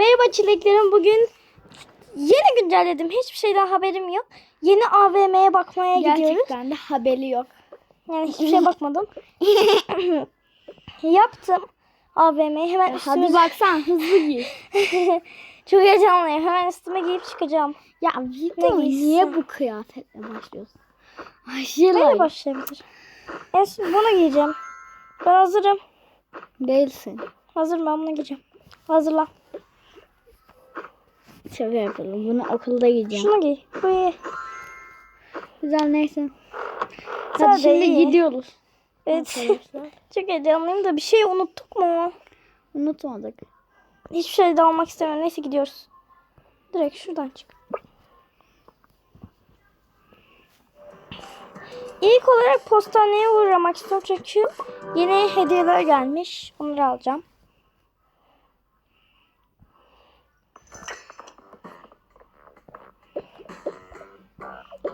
Merhaba çileklerim. Bugün yeni güncelledim. Hiçbir şeyden haberim yok. Yeni AVM'ye bakmaya gidiyoruz. Gerçekten de haberi yok. Yani hiçbir şeye bakmadım. Yaptım AVM'yi. Hemen üstüme... Hadi baksan hızlı giy. Çok heyecanlıyım. Hemen üstüme giyip çıkacağım. ya giysin? niye bu kıyafetle başlıyorsun? Böyle Aşırı başlayabilir. En son bunu giyeceğim. Ben hazırım. değilsin. Hazırım ben bunu giyeceğim. Hazırlan. Şaka yapalım. Bunu okulda giyeceğim. Şunu giy. Bu iyi. Güzel neyse. Hadi de şimdi iyi. gidiyoruz. Evet. Çok heyecanlıyım da bir şey unuttuk mu? Unutmadık. Hiçbir şey de almak istemiyorum. Neyse gidiyoruz. Direkt şuradan çık. İlk olarak postaneye uğramak istiyorum çünkü yeni hediyeler gelmiş. Onları alacağım.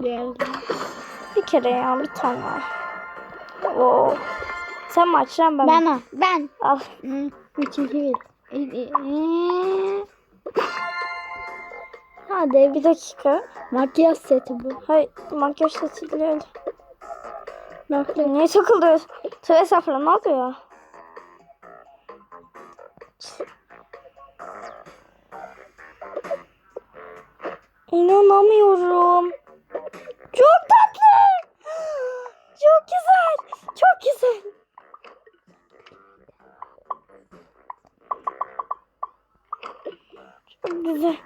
Geldim. Bir kere ya bir tane. Oo. Sen mi açacaksın ben? Ben. Ben. Al. Hı, Üç, iki, bir. E, e, e. Hadi Bir dakika. makyaj seti bu. Hayır makyaj seti değil. Bak Niye takıldı? Tövbe estağfurullah ne yapıyor? İnanamıyorum. Çok tatlı. Çok güzel. Çok güzel. Çok güzel.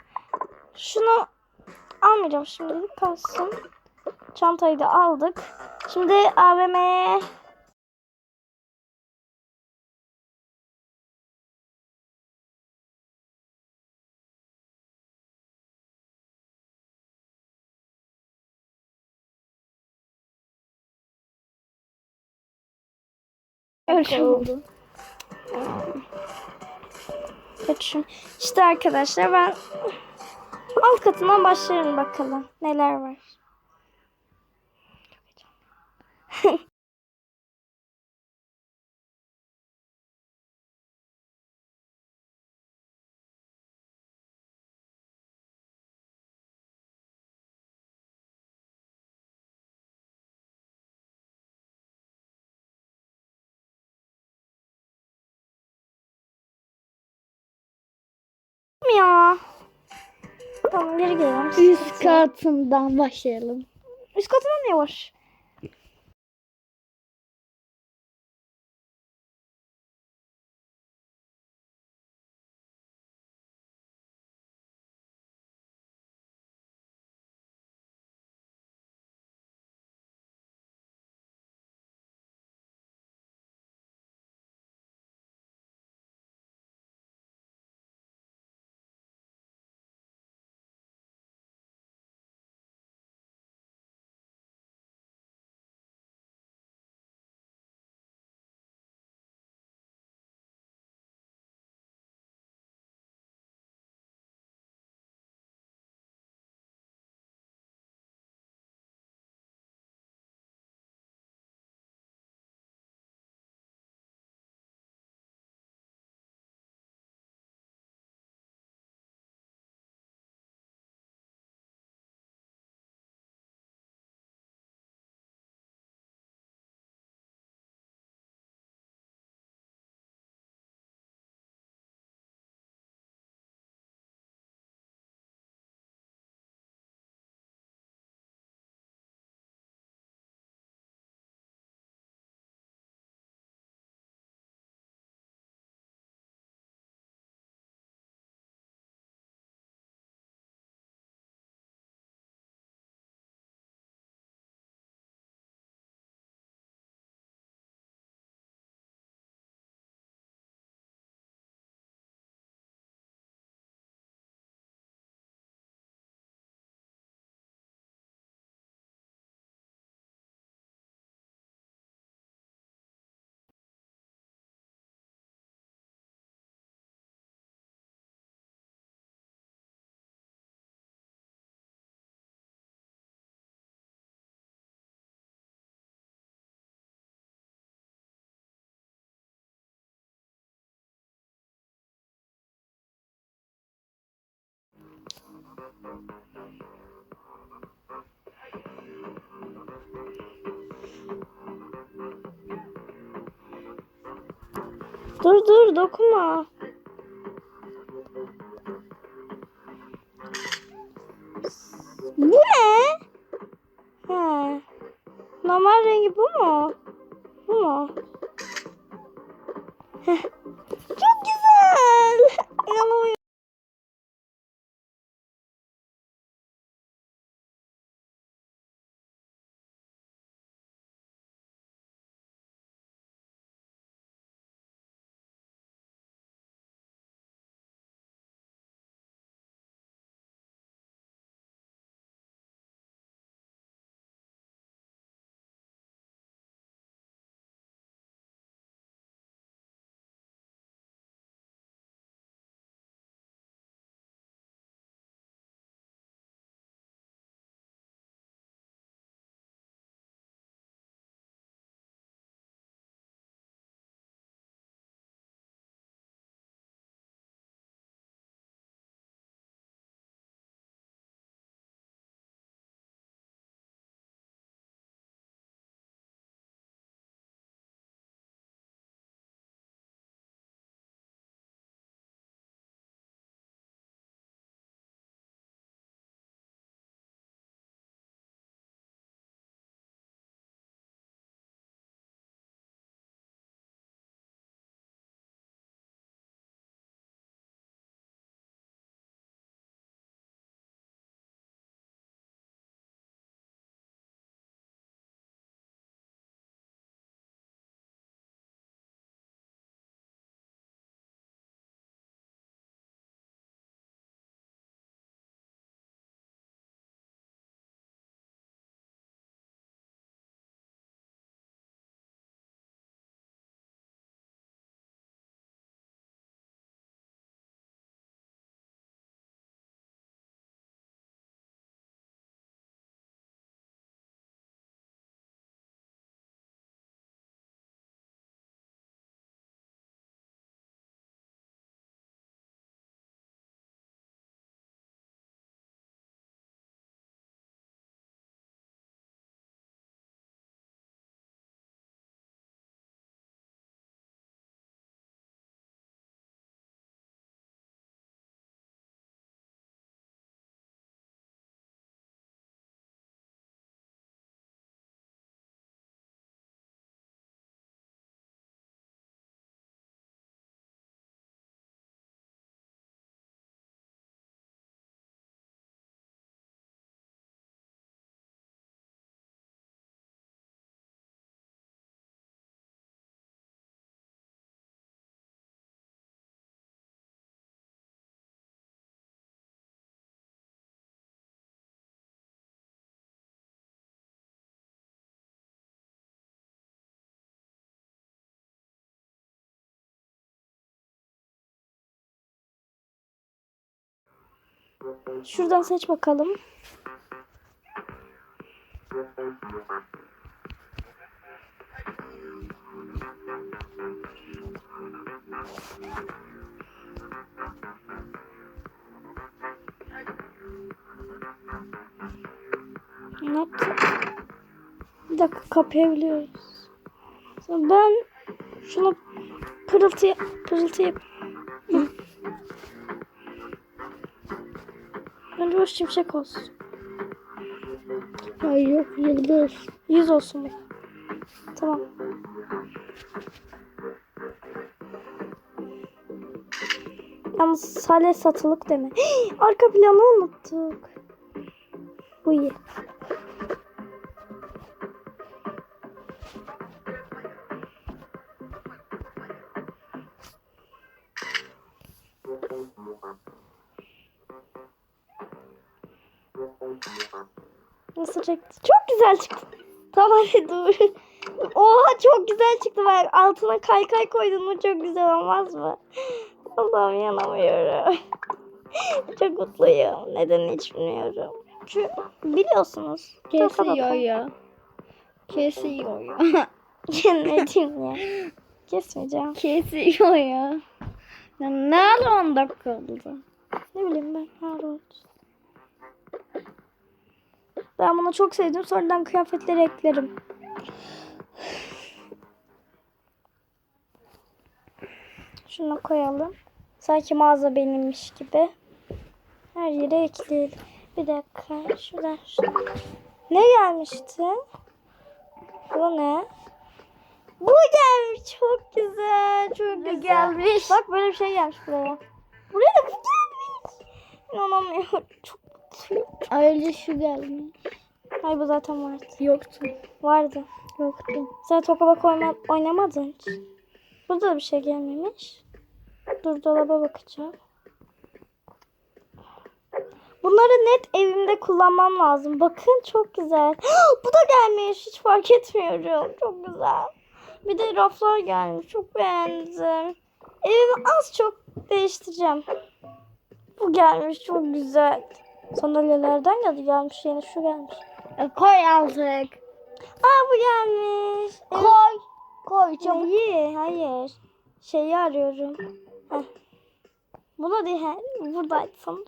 Şunu almayacağım şimdi kalsın. Çantayı da aldık. Şimdi AVM'ye Öyle oldu. İşte arkadaşlar ben alt katından başlarım bakalım. Neler var. Ya. Tamam geri gelelim. Üst katından başlayalım. Üst katında ne var? Dur dur dokunma. Bu ne? Ha. Normal rengi bu mu? Bu mu? Çok güzel. Şuradan seç bakalım. Yaptık? Bir dakika kapayabiliyoruz. Ben şunu pırıltı pırıltı yap. Bence o şimşek olsun. Ay yok yıldız. Yüz olsun. Tamam. Yalnız sale satılık deme. Arka planı unuttuk. Bu iyi. dur. Oha çok güzel çıktı bak. Altına kaykay koydun mu çok güzel olmaz mı? Allah'ım yanamıyorum. çok mutluyum. Neden hiç bilmiyorum. Çünkü biliyorsunuz. Kesiyor ya. Kesiyor ya. ne diyeyim ya. Kesmeyeceğim. Kesiyor ya. Ya nerede 10 dakika oldu? Ne bileyim ben. Her oldu. Ben bunu çok sevdim. Sonradan kıyafetleri eklerim. Şunu koyalım. Sanki mağaza benimmiş gibi. Her yere ekleyelim. Bir dakika. Şuradan şuradan. Ne gelmişti? Bu ne? Bu gelmiş. Çok güzel. Çok güzel. gelmiş? Bak böyle bir şey gelmiş buraya. Buraya da bu gelmiş. İnanamıyorum. Çok. Ayrıca şu gelmiş. Ay bu zaten vardı. Yoktu. Vardı. Yoktu. Sen Tokabak oyna oynamadın hiç. Burada da bir şey gelmemiş. Dur dolaba bakacağım. Bunları net evimde kullanmam lazım. Bakın çok güzel. Bu da gelmiş. Hiç fark etmiyorum. Çok güzel. Bir de raflar gelmiş. Çok beğendim. Evimi az çok değiştireceğim. Bu gelmiş. Çok güzel. Sandalyelerden geldi gelmiş. Yeni şu gelmiş. E, koy artık. Aa bu gelmiş. Koy. Koy çabuk. Neyi? Hayır. Şeyi arıyorum. Heh. Bunu değil. he. Buradaydı sanırım.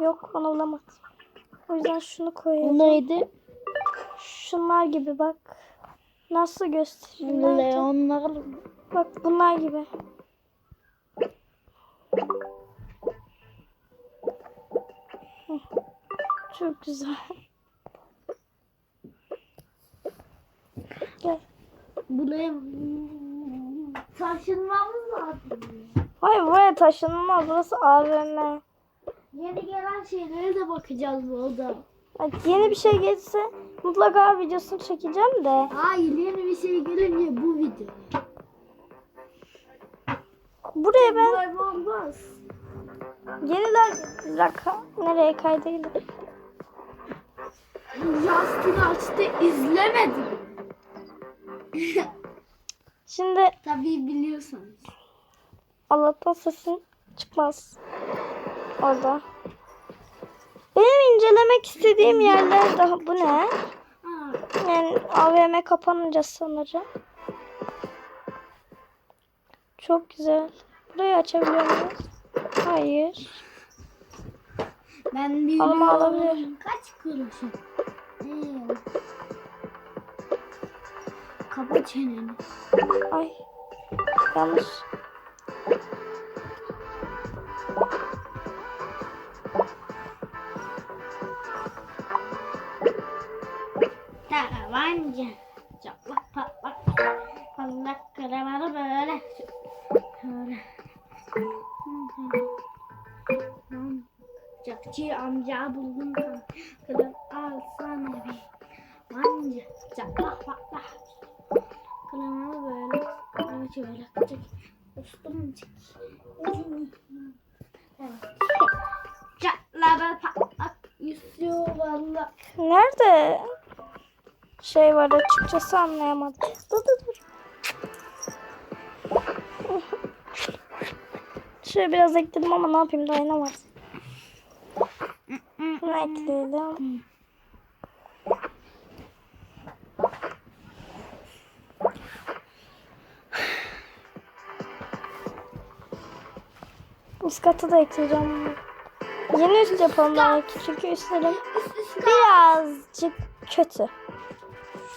Yok onu bulamadım. O yüzden şunu Bu koyayım. neydi? Şunlar gibi bak. Nasıl göstereyim? Nerede? Leonlar. Bak bunlar gibi. Çok güzel. Gel. Buraya taşınmamız lazım. Hayır buraya taşınmaz. Burası AVM. Yeni gelen şeylere de bakacağız bu oda. Ay, Yeni bir şey gelirse mutlaka videosunu çekeceğim de. Hayır yeni bir şey gelince bu video. Buraya ben Böyle olmaz. yeniden dakika nereye kaydıydı? Justin açtı izlemedim. Şimdi Tabii biliyorsunuz. Allah'tan sesin çıkmaz. Orada. Benim incelemek istediğim yerler daha bu ne? Yani AVM kapanınca sanırım. Çok güzel. Burayı açabiliyor muyuz? Hayır. Ben biliyorum. Alma alabilirim. Kaç kuruşum? Ee, Kapa çeneni. Ay. Yanlış. Tabanca. Çaplak patlak. Patlak kremalı böyle. Şöyle. Çakçı amca buldum. Kırıp alsana bir. Manca. Çaplak patlak. Kremalı böyle. Böyle şöyle küçük. Ustum çık. Evet. Çatlak patlak. Yüzüyor valla. Nerede şey var açıkçası anlayamadım. Dur dur dur. Şöyle biraz ekledim ama ne yapayım dayanamaz. Şunu ekleyelim. Üst katı da ekleyeceğim. Yeni üst yapalım belki çünkü üstlerim birazcık kötü.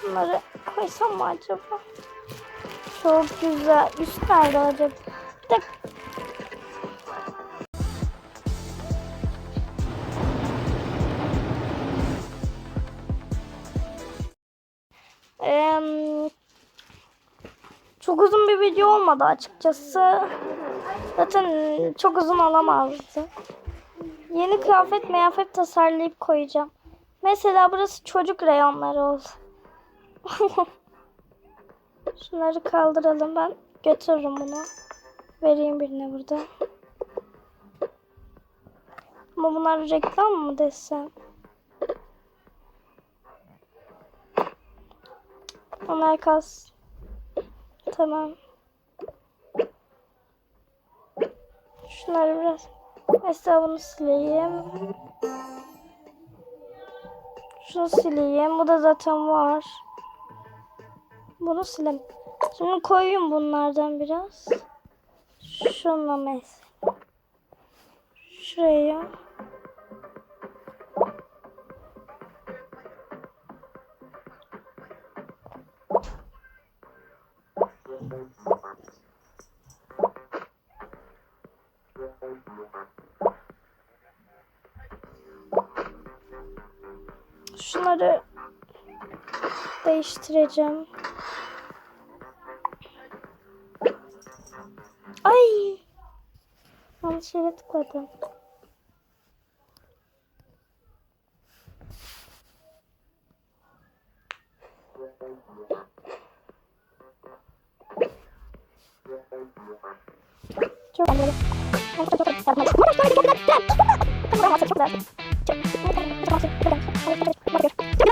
Şunları koysam mı acaba? Çok güzel. Üst nerede acaba? Bir dakika. Çok uzun bir video olmadı açıkçası. Zaten çok uzun olamazdı. Yeni kıyafet meyafet tasarlayıp koyacağım. Mesela burası çocuk reyonları olsun. Şunları kaldıralım ben götürürüm bunu. Vereyim birine burada. Ama bunlar reklam mı desem? Onlar kalsın. Tamam. Şunları biraz mesela bunu sileyim. Şunu sileyim. Bu da zaten var. Bunu sileyim. Şimdi koyayım bunlardan biraz. Şunla mesela. Şuraya. Şunları değiştireceğim. Ay! Yanlış yere tıkladım. Çok güzel. Çok çok çok güzel. Çok güzel. Çok güzel. Çok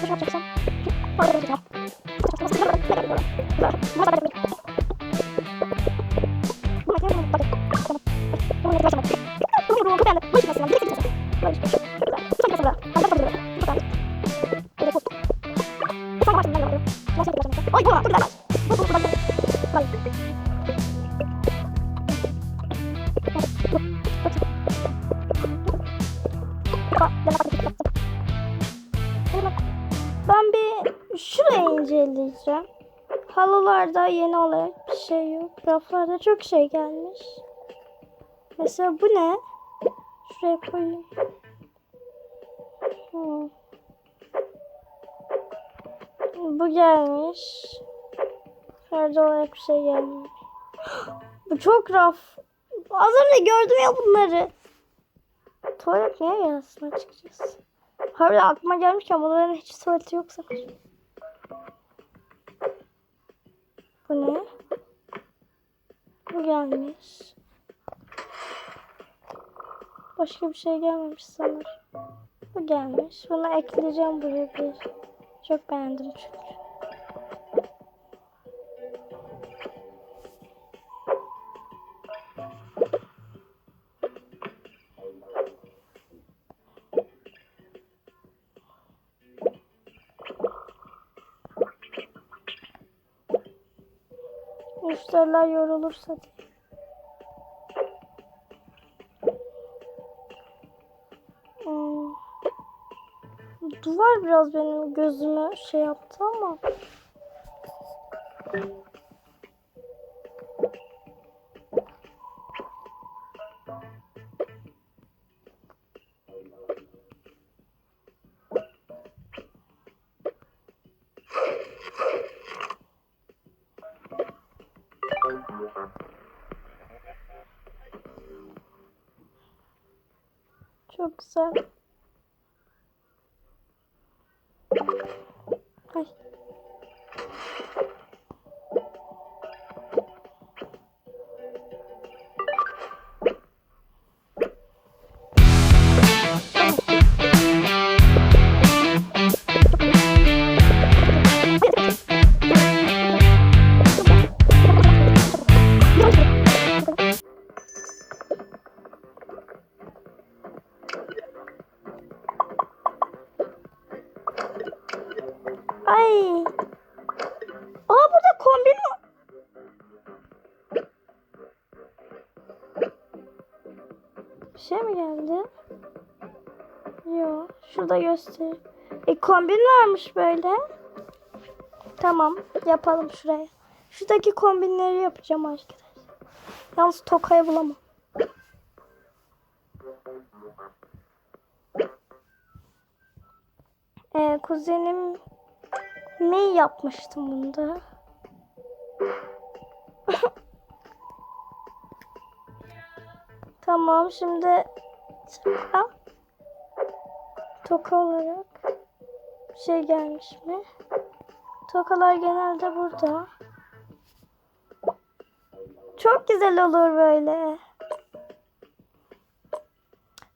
Güzel. Ay yeni olarak bir şey yok. Raflarda çok şey gelmiş. Mesela bu ne? Şuraya koyayım. Hmm. Bu gelmiş. Ferdi olarak bir şey gelmiş. Bu çok raf. Az önce gördüm ya bunları. Tuvalet niye gelsin açıkçası? Harbiden aklıma gelmişken bunların hiç tuvaleti yok sanırım. Bu ne? Bu gelmiş. Başka bir şey gelmemiş sanırım. Bu gelmiş. Bunu ekleyeceğim buraya bir. Çok beğendim çünkü. Müşteriler yorulursa. Hmm. Duvar biraz benim gözümü şey yaptı ama. Çok Ay. Aa burada kombin var. Bir şey mi geldi? Yok. Şurada göster. E kombin varmış böyle. Tamam. Yapalım şuraya. Şuradaki kombinleri yapacağım arkadaşlar. Yalnız tokayı bulamam. Ee, kuzenim ne yapmıştım bunda? Tamam şimdi toka. Olarak bir şey gelmiş mi? Tokalar genelde burada. Çok güzel olur böyle.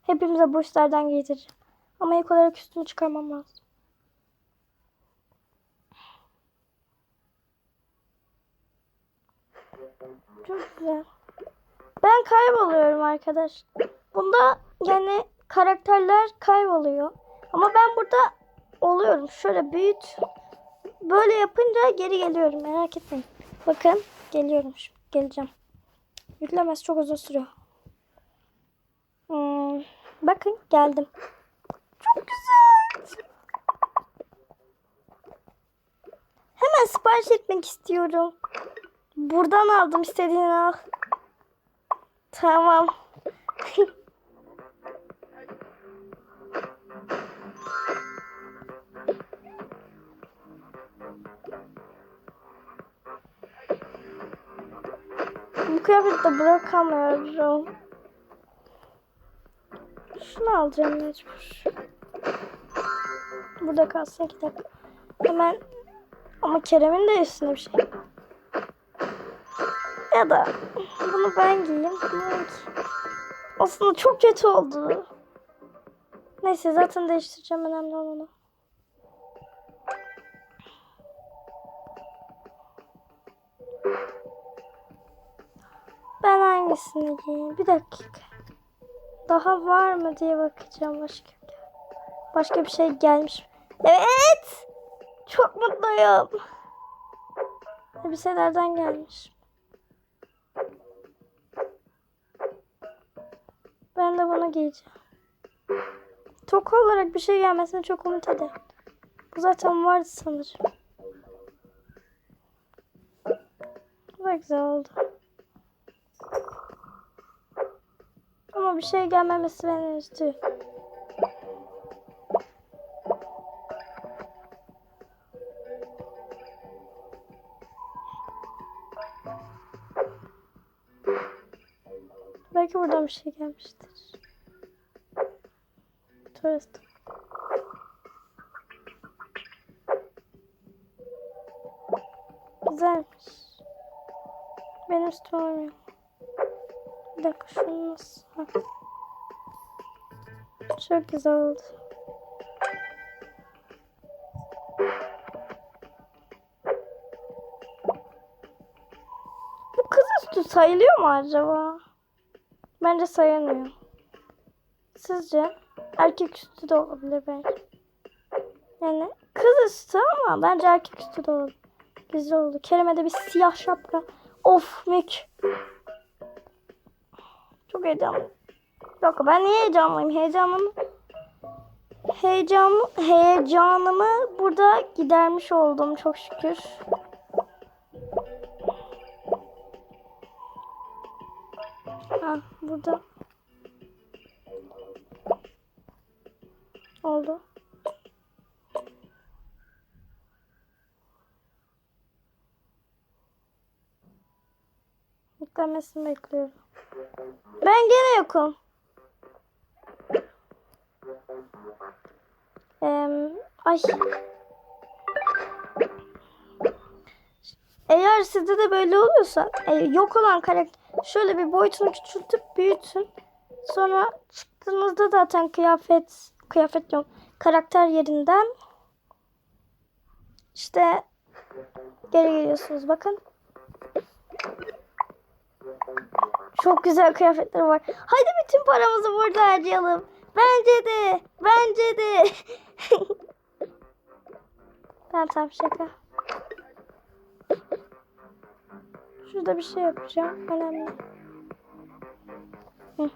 Hepimize burçlardan giydireceğim. Ama ilk olarak üstünü çıkarmam lazım. Çok güzel. Ben kayboluyorum arkadaş. Bunda yani karakterler kayboluyor. Ama ben burada oluyorum. Şöyle büyüt. Böyle yapınca geri geliyorum. Merak etmeyin. Bakın geliyorum. Şimdi geleceğim. Yüklemesi çok uzun sürüyor. Hmm, bakın geldim. Çok güzel. Hemen sipariş etmek istiyorum. Buradan aldım istediğini al. Tamam. Bu kıyafeti bırakamıyorum. Şunu alacağım mecbur. Burada kalsın iki dakika. Hemen ama Kerem'in de üstüne bir şey. Da bunu ben giyeyim. Aslında çok kötü oldu. Neyse zaten değiştireceğim önemli olan o. Ben hangisini giyeyim? Bir dakika. Daha var mı diye bakacağım başka. Başka bir şey gelmiş. mi? Evet. Çok mutluyum. Elbiselerden gelmiş. Ben de bunu giyeceğim. Toka olarak bir şey gelmesini çok umut ederim. Bu zaten vardı sanırım. Bu da güzel oldu. Ama bir şey gelmemesi beni üzdü. Buradan bir şey gelmiştir. Turist. Güzelmiş. Benim üstüme uymuyor. Bir dakika şunu nasıl... Çok güzel oldu. Bu kız üstü sayılıyor mu acaba? Bence sayılmıyor. Sizce? Erkek üstü de olabilir belki. Yani kız üstü ama bence erkek üstü de olabilir. Güzel oldu. Kerem'e de bir siyah şapka. Of mük. Çok heyecanlıyım. Yok ben niye heyecanlıyım? Heyecanımı heyecanımı, heyecanımı burada gidermiş oldum çok şükür. Burada. Oldu. Yüklenmesini bekliyorum. Ben gene yokum. Eee, ay. Eğer sizde de böyle oluyorsa e, yok olan karakter şöyle bir boyutunu küçültüp büyütün. Sonra çıktığınızda zaten kıyafet kıyafet yok karakter yerinden işte geri geliyorsunuz bakın. Çok güzel kıyafetler var. Haydi bütün paramızı burada harcayalım. Bence de. Bence de. tamam tamam şaka. Şurada bir şey yapacağım. Önemli. Hı.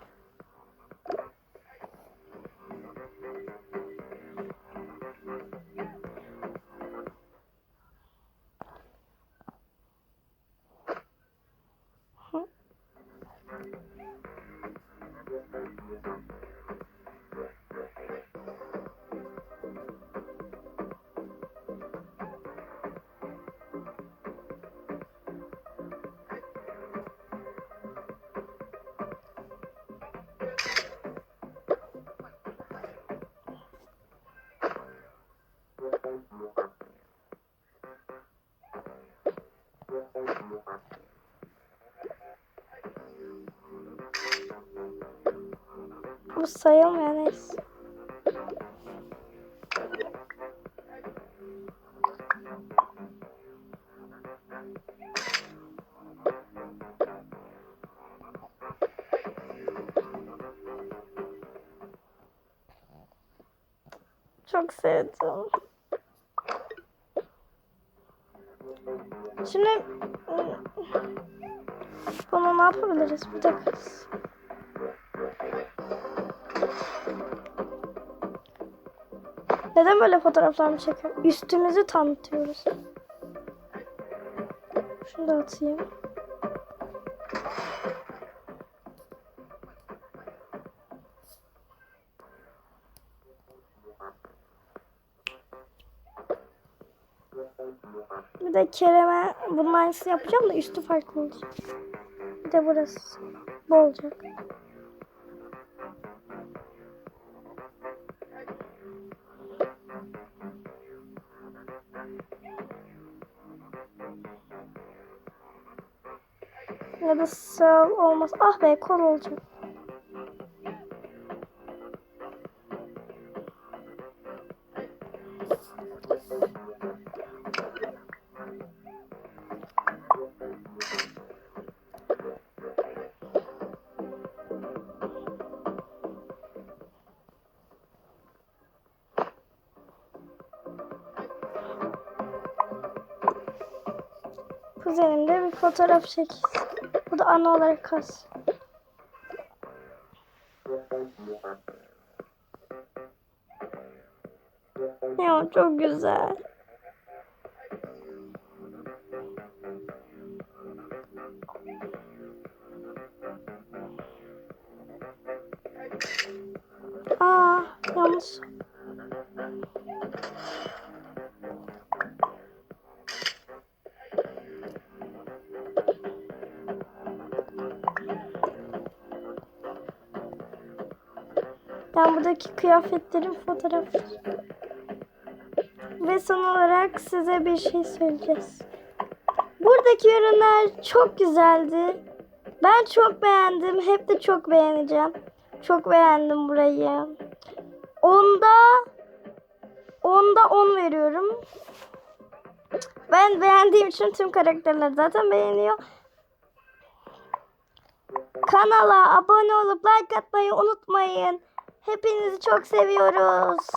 Bu sayılmıyor neyse. Çok sevdim. Şimdi ıı, bunu ne yapabiliriz? Bir dakika. Neden böyle fotoğraflarımı çekiyorum? Üstümüzü tanıtıyoruz. Şunu da atayım. Bir de Kerem'e bunun aynısını yapacağım da üstü farklı olacak. Bir de burası. Bu olacak. Ya da sağ olmaz. Ah be kol olacak. Fotoğraf çekilsin. Bu da ana olarak kalsın. Ya çok güzel. Aa, yanlış. Buradaki kıyafetlerin fotoğrafı. Ve son olarak size bir şey söyleyeceğiz. Buradaki ürünler çok güzeldi. Ben çok beğendim. Hep de çok beğeneceğim. Çok beğendim burayı. Onda onda 10 veriyorum. Ben beğendiğim için tüm karakterler zaten beğeniyor. Kanala abone olup like atmayı unutmayın. Hepinizi çok seviyoruz.